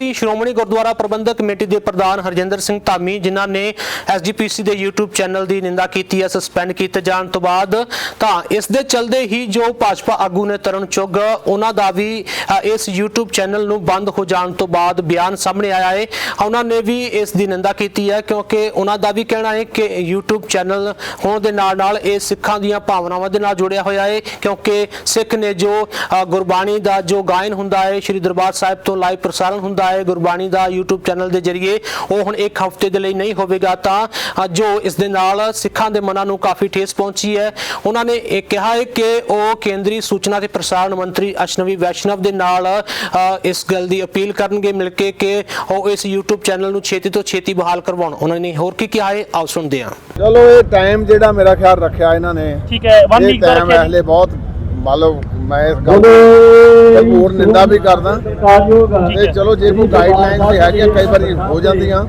ਕਿ ਸ਼੍ਰੋਮਣੀ ਗੁਰਦੁਆਰਾ ਪ੍ਰਬੰਧਕ ਕਮੇਟੀ ਦੇ ਪ੍ਰਧਾਨ ਹਰਜਿੰਦਰ ਸਿੰਘ ਧਾਮੀ, ਜਿਨ੍ਹਾਂ ਨੇ ਐਸਜੀਪੀਸੀ ਦੇ YouTube ਚੈਨਲ ਦੀ ਨਿੰਦਾ ਕੀਤੀ ਹੈ, ਸਸਪੈਂਡ ਕੀਤੇ ਜਾਣ ਤੋਂ ਬਾਅਦ, ਤਾਂ ਇਸ ਦੇ ਚਲਦੇ ਹੀ ਜੋ ਭਾਜਪਾ ਆਗੂ ਨੇ ਤਰਨ ਚੁੱਗ, ਉਹਨਾਂ ਦਾ ਵੀ ਇਸ YouTube ਚੈਨਲ ਨੂੰ ਬੰਦ ਹੋ ਜਾਣ ਤੋਂ ਬਾਅਦ ਬਿਆਨ ਸਾਹਮਣੇ ਆਇਆ ਹੈ। ਉਹਨਾਂ ਨੇ ਵੀ ਇਸ ਦੀ ਨਿੰਦਾ ਕੀਤੀ ਹੈ, ਕਿਉਂਕਿ ਉਹਨਾਂ ਦਾ ਵੀ ਕਹਿਣਾ ਹੈ ਕਿ YouTube ਚੈਨਲ ਹੋਣ ਦੇ ਨਾਲ ਨਾਲ ਇਹ ਸਿੱਖਾਂ ਦੀਆਂ ਭਾਵਨਾਵਾਂ ਦੇ ਨਾਲ ਜੁੜਿਆ ਹੋਇਆ ਹੈ, ਕਿਉਂਕਿ ਸਿੱਖ ਨੇ ਜੋ ਗੁਰਬਾਣੀ ਦਾ ਜੋ ਗਾਇਨ ਹੁੰਦਾ ਹੈ, ਸ੍ਰੀ ਦਰਬਾਰ ਸਾਹਿਬ ਤੋਂ ਲਾਈਵ ਪ੍ਰਸਾਰਣ ਹੁੰਦਾ ਹੈ ਗੁਰਬਾਣੀ ਦਾ YouTube ਚੈਨਲ ਦੇ ਜ਼ਰੀਏ ਉਹ ਹੁਣ ਇੱਕ ਹਫ਼ਤੇ ਦੇ ਲਈ ਨਹੀਂ ਹੋਵੇਗਾ ਤਾਂ ਜੋ ਇਸ ਦੇ ਨਾਲ ਸਿੱਖਾਂ ਦੇ ਮਨਾਂ ਨੂੰ ਕਾਫੀ ਠੇਸ ਪਹੁੰਚੀ ਹੈ। ਉਹਨਾਂ ਨੇ ਇਹ ਕਿਹਾ ਹੈ ਕਿ ਉਹ ਕੇਂਦਰੀ ਸੂਚਨਾ ਤੇ ਪ੍ਰਸਾਰਣ ਮੰਤਰੀ ਅਸ਼ਨਵੀ ਵੈਸ਼ਨਵ ਦੇ ਨਾਲ ਇਸ ਗੱਲ ਦੀ ਅਪੀਲ ਕਰਨਗੇ ਮਿਲ ਕੇ ਕਿ ਉਹ ਇਸ YouTube ਚੈਨਲ ਨੂੰ ਛੇਤੀ ਤੋਂ ਛੇਤੀ ਬਹਾਲ ਕਰਵਾਉਣ। ਉਹਨਾਂ ਨੇ ਹੋਰ ਕੀ ਕਿਹਾ ਹੈ? ਆਓ ਸੁਣਦੇ ਹਾਂ। ਚਲੋ ਇਹ ਟਾਈਮ ਜਿਹੜਾ ਮੇਰਾ ਖਿਆਲ ਰੱਖਿਆ ਇਹਨਾਂ ਨੇ ਠੀਕ ਹੈ ਵਨ ਇਹ ਵੀਕ ਦਾ ਰੱਖਿਆ ਬਹੁਤ ਮੰਨ ਲਓ ਮੈਂ ਇਸ ਗੱਲ ਦੀ ਪੂਰਨ ਨਿੰਦਾ ਵੀ ਕਰਦਾ। ਤੇ ਚਲੋ ਜੇ ਕੋਈ ਗਾਈਡਲਾਈਨ ਤੇ ਹੈਗੀਆਂ ਕਈ ਵਾਰੀ ਹੋ ਜਾਂਦੀਆਂ।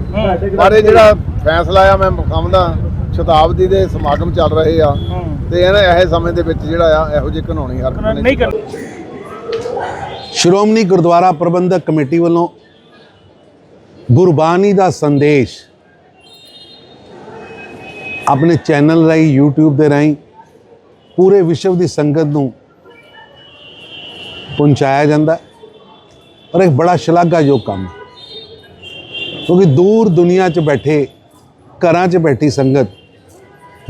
ਪਰ ਇਹ ਜਿਹੜਾ ਫੈਸਲਾ ਆ ਮੈਂ ਸਮਝਦਾ ਸ਼ਤਾਬਦੀ ਦੇ ਸਮਾਗਮ ਚੱਲ ਰਹੇ ਆ। ਤੇ ਇਹਨਾਂ ਇਹ ਸਮੇਂ ਦੇ ਵਿੱਚ ਜਿਹੜਾ ਆ ਇਹੋ ਜਿਹੀ ਕਾਨੂੰਨੀ ਹਰਕਤ ਨਹੀਂ ਕਰ ਸ਼੍ਰੋਮਣੀ ਗੁਰਦੁਆਰਾ ਪ੍ਰਬੰਧਕ ਕਮੇਟੀ ਵੱਲੋਂ ਗੁਰਬਾਣੀ ਦਾ ਸੰਦੇਸ਼ ਆਪਣੇ ਚੈਨਲ ਰਾਹੀਂ YouTube ਦੇ ਰਾਹੀਂ ਪੂਰੇ ਵਿਸ਼ਵ ਦੀ ਸੰਗਤ ਨੂੰ ਪਹੁੰਚਾਇਆ ਜਾਂਦਾ ਔਰ ਇੱਕ ਬੜਾ ਸ਼ਲਾਘਾਯੋਗ ਕੰਮ ਕਿਉਂਕਿ ਦੂਰ ਦੁਨੀਆ 'ਚ ਬੈਠੇ, ਘਰਾਂ 'ਚ ਬੈਠੀ ਸੰਗਤ,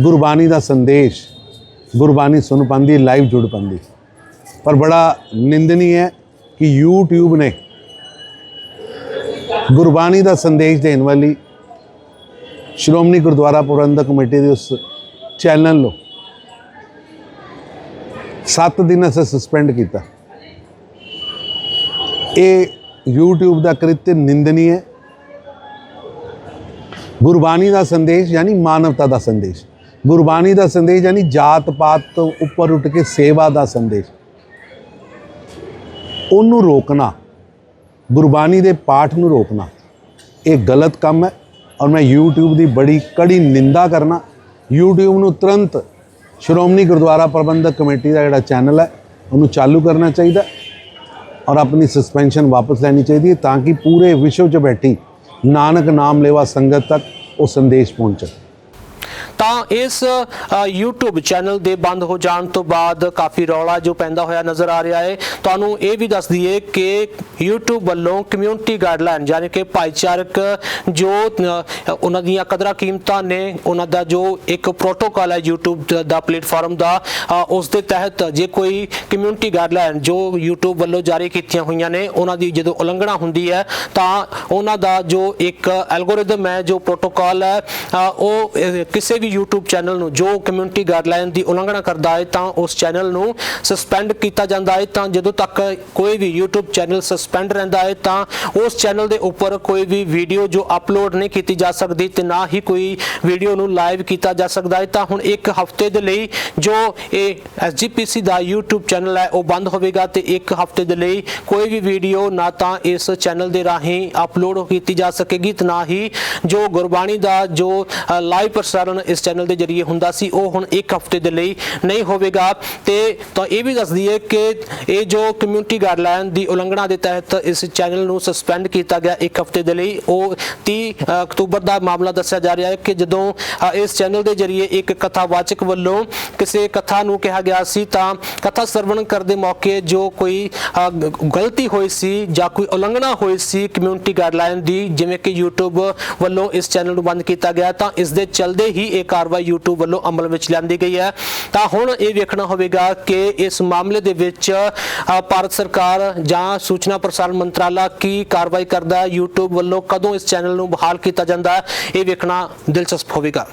ਗੁਰਬਾਣੀ ਦਾ ਸੰਦੇਸ਼, ਗੁਰਬਾਣੀ ਸੁਣ ਪਾਉਂਦੀ ਲਾਈਵ ਜੁੜ ਪਾਉਂਦੀ। ਪਰ ਬੜਾ ਨਿੰਦਨੀ ਹੈ ਕਿ YouTube ਨੇ ਗੁਰਬਾਣੀ ਦਾ ਸੰਦੇਸ਼ ਦੇਣ ਵਾਲੀ ਸ਼੍ਰੋਮਣੀ ਗੁਰਦੁਆਰਾ ਪ੍ਰਬੰਧਕ ਕਮੇਟੀ ਦੇ ਉਸ ਚੈਨਲ ਨੂੰ 7 ਦਿਨ ਅਸੇ ਸਸਪੈਂਡ ਕੀਤਾ। ਇਹ YouTube ਦਾ ਕ੍ਰਿਤ ਨਿੰਦਨੀ ਹੈ। ਗੁਰਬਾਣੀ ਦਾ ਸੰਦੇਸ਼ ਯਾਨੀ ਮਾਨਵਤਾ ਦਾ ਸੰਦੇਸ਼। ਗੁਰਬਾਣੀ ਦਾ ਸੰਦੇਸ਼ ਯਾਨੀ ਜਾਤ ਪਾਤ ਤੋਂ ਉੱਪਰ ਉੱਠ ਕੇ ਸੇਵਾ ਦਾ ਸੰਦੇਸ਼। ਉਹਨੂੰ ਰੋਕਣਾ, ਗੁਰਬਾਣੀ ਦੇ ਪਾਠ ਨੂੰ ਰੋਕਣਾ, ਇਹ ਗਲਤ ਕੰਮ ਹੈ ਔਰ ਮੈਂ YouTube ਦੀ ਬੜੀ ਕੜੀ ਨਿੰਦਾ ਕਰਨਾ। YouTube ਨੂੰ ਤੁਰੰਤ ਸ਼੍ਰੋਮਣੀ ਗੁਰਦੁਆਰਾ ਪ੍ਰਬੰਧਕ ਕਮੇਟੀ ਦਾ ਜਿਹੜਾ ਚੈਨਲ ਹੈ, ਉਹਨੂੰ ਚਾਲੂ ਕਰਨਾ ਚਾਹੀਦਾ। ਔਰ ਆਪਣੀ ਸਸਪੈਂਸ਼ਨ ਵਾਪਸ ਲੈਣੀ ਚਾਹੀਦੀ ਹੈ ਤਾਂ ਕਿ ਪੂਰੇ ਵਿਸ਼ਵ 'ਚ ਬੈਠੀ ਨਾਨਕ ਨਾਮ ਲੇਵਾ ਸੰਗਤ ਤੱਕ ਉਹ ਸੰਦੇਸ਼ ਪਹੁੰਚੇ। ਤਾਂ ਇਸ ਅ, YouTube ਚੈਨਲ ਦੇ ਬੰਦ ਹੋ ਜਾਣ ਤੋਂ ਬਾਅਦ ਕਾਫੀ ਰੌਲਾ ਜੋ ਪੈਂਦਾ ਹੋਇਆ ਨਜ਼ਰ ਆ ਰਿਹਾ ਹੈ। ਤੁਹਾਨੂੰ ਇਹ ਵੀ ਦੱਸ ਦਈਏ ਕਿ YouTube ਵੱਲੋਂ ਕਮਿਊਨਿਟੀ ਗਾਈਡਲਾਈਨ ਯਾਨੀ ਕਿ ਭਾਈਚਾਰਕ ਜੋ ਉਹਨਾਂ ਦੀਆਂ ਕਦਰਾਂ ਕੀਮਤਾਂ ਨੇ ਉਹਨਾਂ ਦਾ ਜੋ ਇੱਕ ਪ੍ਰੋਟੋਕਾਲ ਹੈ YouTube ਦਾ- ਪਲੇਟਫਾਰਮ ਦਾ ਉਸ ਦੇ ਤਹਿਤ ਜੇ ਕੋਈ ਕਮਿਊਨਿਟੀ ਗਾਈਡਲਾਈਨ ਜੋ YouTube ਵੱਲੋਂ ਜਾਰੀ ਕੀਤੀਆਂ ਹੋਈਆਂ ਨੇ ਉਹਨਾਂ ਦੀ ਜਦੋਂ ਉਲੰਘਣਾ ਹੁੰਦੀ ਹੈ ਤਾਂ ਉਹਨਾਂ ਦਾ ਜੋ ਇੱਕ ਐਲਗੋਰਿਦਮ ਹੈ ਜੋ ਪ੍ਰੋਟੋਕਾਲ ਹੈ ਉਹ ਕਿਸੇ ਵੀ YouTube ਚੈਨਲ ਨੂੰ ਜੋ ਕਮਿਊਨਿਟੀ ਗਾਈਡਲਾਈਨ ਦੀ ਉਲੰਘਣਾ ਕਰਦਾ ਹੈ, ਤਾਂ ਉਸ ਚੈਨਲ ਨੂੰ ਸਸਪੈਂਡ ਕੀਤਾ ਜਾਂਦਾ ਹੈ। ਤਾਂ ਜਦੋਂ ਤੱਕ ਕੋਈ ਵੀ YouTube ਚੈਨਲ ਸਸਪੈਂਡ ਰਹਿੰਦਾ ਹੈ, ਤਾਂ ਉਸ ਚੈਨਲ ਦੇ ਉੱਪਰ ਕੋਈ ਵੀ ਵੀਡੀਓ ਜੋ ਅਪਲੋਡ ਨਹੀਂ ਕੀਤੀ ਜਾ ਸਕਦੀ ਤੇ ਨਾ ਹੀ ਕੋਈ ਵੀਡੀਓ ਨੂੰ ਲਾਈਵ ਕੀਤਾ ਜਾ ਸਕਦਾ ਹੈ। ਤਾਂ ਹੁਣ ਇੱਕ ਹਫ਼ਤੇ ਦੇ ਲਈ ਜੋ ਇਹ SGPC ਦਾ YouTube ਚੈਨਲ ਹੈ, ਉਹ ਬੰਦ ਹੋਵੇਗਾ ਤੇ ਇੱਕ ਹਫ਼ਤੇ ਦੇ ਲਈ ਕੋਈ ਵੀ ਵੀਡੀਓ ਨਾ ਤਾਂ ਇਸ ਚੈਨਲ ਦੇ ਰਾਹੀਂ ਅਪਲੋਡ ਕੀਤੀ ਜਾ ਸਕੇਗੀ ਤੇ ਨਾ ਹੀ ਜੋ ਗੁਰਬਾਣੀ ਦਾ ਜੋ ਲਾਈਵ ਪ੍ਰਸਾਰਣ ਇਸ ਚੈਨਲ ਦੇ ਜ਼ਰੀਏ ਹੁੰਦਾ ਸੀ, ਉਹ ਹੁਣ ਇੱਕ ਹਫ਼ਤੇ ਦੇ ਲਈ ਨਹੀਂ ਹੋਵੇਗਾ। ਤੇ ਤਾਂ ਇਹ ਵੀ ਦੱਸਦੀ ਹੈ ਕਿ ਇਹ ਜੋ ਕਮਿਊਨਿਟੀ ਗਾਈਡਲਾਈਨ ਦੀ ਉਲੰਘਣਾ ਦੇ ਤਹਿਤ ਇਸ ਚੈਨਲ ਨੂੰ ਸਸਪੈਂਡ ਕੀਤਾ ਗਿਆ ਇੱਕ ਹਫ਼ਤੇ ਦੇ ਲਈ, ਉਹ 30 ਅਕਤੂਬਰ ਦਾ ਮਾਮਲਾ ਦੱਸਿਆ ਜਾ ਰਿਹਾ ਹੈ ਕਿ ਜਦੋਂ ਇਸ ਚੈਨਲ ਦੇ ਜ਼ਰੀਏ ਇੱਕ ਕਥਾਵਾਚਕ ਵੱਲੋਂ ਕਿਸੇ ਕਥਾ ਨੂੰ ਕਿਹਾ ਗਿਆ ਸੀ, ਤਾਂ ਕਥਾ ਸਰਵਣ ਕਰਦੇ ਮੌਕੇ ਜੋ ਕੋਈ ਗਲਤੀ ਹੋਈ ਸੀ ਜਾਂ ਕੋਈ ਉਲੰਘਣਾ ਹੋਈ ਸੀ ਕਮਿਊਨਿਟੀ ਗਾਈਡਲਾਈਨ ਦੀ, ਜਿਵੇਂ ਕਿ YouTube ਵੱਲੋਂ ਇਸ ਚੈਨਲ ਨੂੰ ਬੰਦ ਕੀਤਾ ਗਿਆ, ਤਾਂ ਇਸ ਦੇ ਚਲਦੇ ਹੀ ਇਹ ਕਾਰਵਾਈ YouTube ਵੱਲੋਂ ਅਮਲ ਵਿੱਚ ਲਿਆਂਦੀ ਗਈ ਹੈ। ਤਾਂ ਹੁਣ ਇਹ ਵੇਖਣਾ ਹੋਵੇਗਾ ਕਿ ਇਸ ਮਾਮਲੇ ਦੇ ਵਿੱਚ ਭਾਰਤ ਸਰਕਾਰ ਜਾਂ ਸੂਚਨਾ ਪ੍ਰਸਾਰਣ ਮੰਤਰਾਲਾ ਕੀ ਕਾਰਵਾਈ ਕਰਦਾ ਹੈ। YouTube ਵੱਲੋਂ ਕਦੋਂ ਇਸ ਚੈਨਲ ਨੂੰ ਬਹਾਲ ਕੀਤਾ ਜਾਂਦਾ ਹੈ? ਇਹ ਵੇਖਣਾ ਦਿਲਚਸਪ ਹੋਵੇਗਾ।